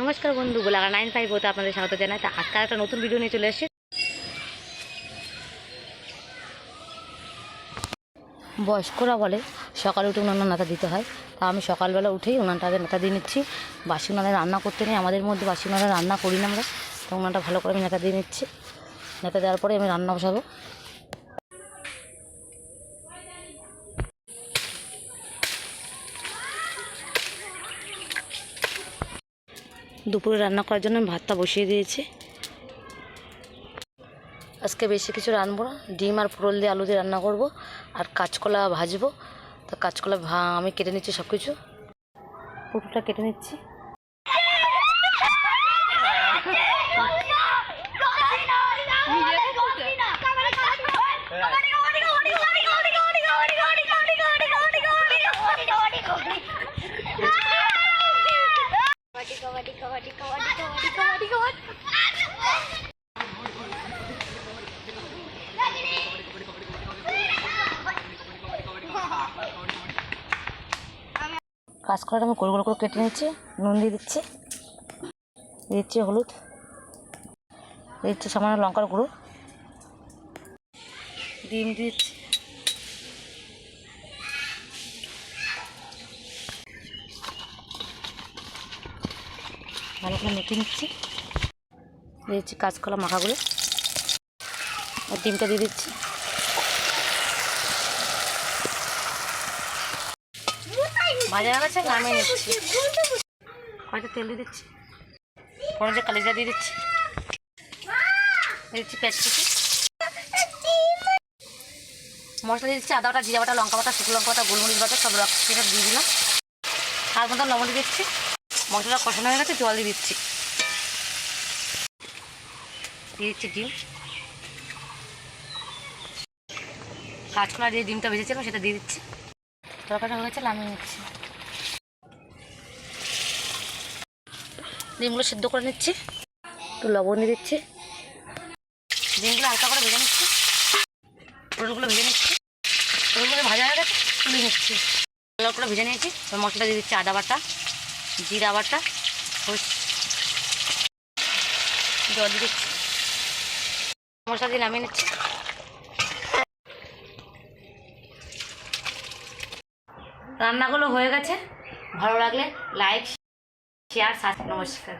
নমস্কার বন্ধু গোলাগা nine five ওতে আপনাদের স্বাগত জানাই। তা আজকে একটা নতুন ভিডিও নিয়ে চলে এসেছি বয়স্করা বলে, সকালে উঠে উনান নাতা দিতে হয়। তা আমি সকালবেলা উঠেই উনানটা আগে নাতা দিয়ে নিচ্ছি। বাসি উনানে রান্না করতে নেই, আমাদের মধ্যে বাসি উনানে রান্না করি না আমরা। তো উনানটা ভালো করে আমি নেতা দিয়ে নিচ্ছি। নেতা দেওয়ার পরে আমি রান্না বসাবো। দুপুরে রান্না করার জন্য ভাতটা বসিয়ে দিয়েছি। আজকে বেশি কিছু রানবো না, ডিম আর পুরল দিয়ে আলু দিয়ে রান্না করব আর কাঁচকলা ভাজবো। তা কাঁচকলা ভা, আমি কেটে নিচ্ছি সব কিছু পুটুটা কেটে নিচ্ছি। কাঁচকলাটা আমি গোল গোল করে কেটে নিচ্ছি, নুন দিয়ে দিচ্ছি। দিচ্ছি হলুদ। দিচ্ছি সামান্য লঙ্কার গুঁড়ো। ডিম দিচ্ছি। ভালো করে মেখে নিচ্ছি। দিয়ে দিচ্ছি কাঁচকলা মাখাগুলো। আর ডিমটা দিয়ে দিচ্ছি। ভাজা গেছে, নামিয়ে নিচ্ছি। হয়তো তেল দিয়ে দিচ্ছি। কোনো যে কালিজা দিয়ে দিচ্ছি। দিয়ে দিচ্ছি পেঁয়াজ কুচি মশলা দিয়ে দিচ্ছি আদা বাটা, জিরা বাটা, লঙ্কা বাটা, শুকনো লঙ্কা বাটা, গোলমরিচ বাটা, সব সেটা দিয়ে দিলাম। হাত মতো লবণ দিয়ে দিচ্ছি। মশলা কষানো হয়ে গেছে, জল দিয়ে দিচ্ছি। দিয়ে দিচ্ছি ডিম। কাঁচকলা দিয়ে ডিমটা ভেজেছিলাম, সেটা দিয়ে দিচ্ছি। তরকারিটা হয়ে গেছে, নামিয়ে নিচ্ছি। ডিমগুলো সিদ্ধ করে নিচ্ছি। একটু লবণ দিয়ে দিচ্ছি। ডিমগুলো হালকা করে ভেজে নিচ্ছি। পটলগুলো ভেজে নিচ্ছি। পটলগুলো ভাজা হয়ে গেছে, তুলে নিচ্ছি। ভেজে নিয়েছি মশলা দিয়ে দিচ্ছি আদা বাটা। জিরা বাটা জল দিচ্ছি। মশলা দিয়ে নামিয়ে নিচ্ছি। রান্নাগুলো হয়ে গেছে। ভালো লাগলে লাইক শেয়ার সাবস্ক্রাইব নমস্কার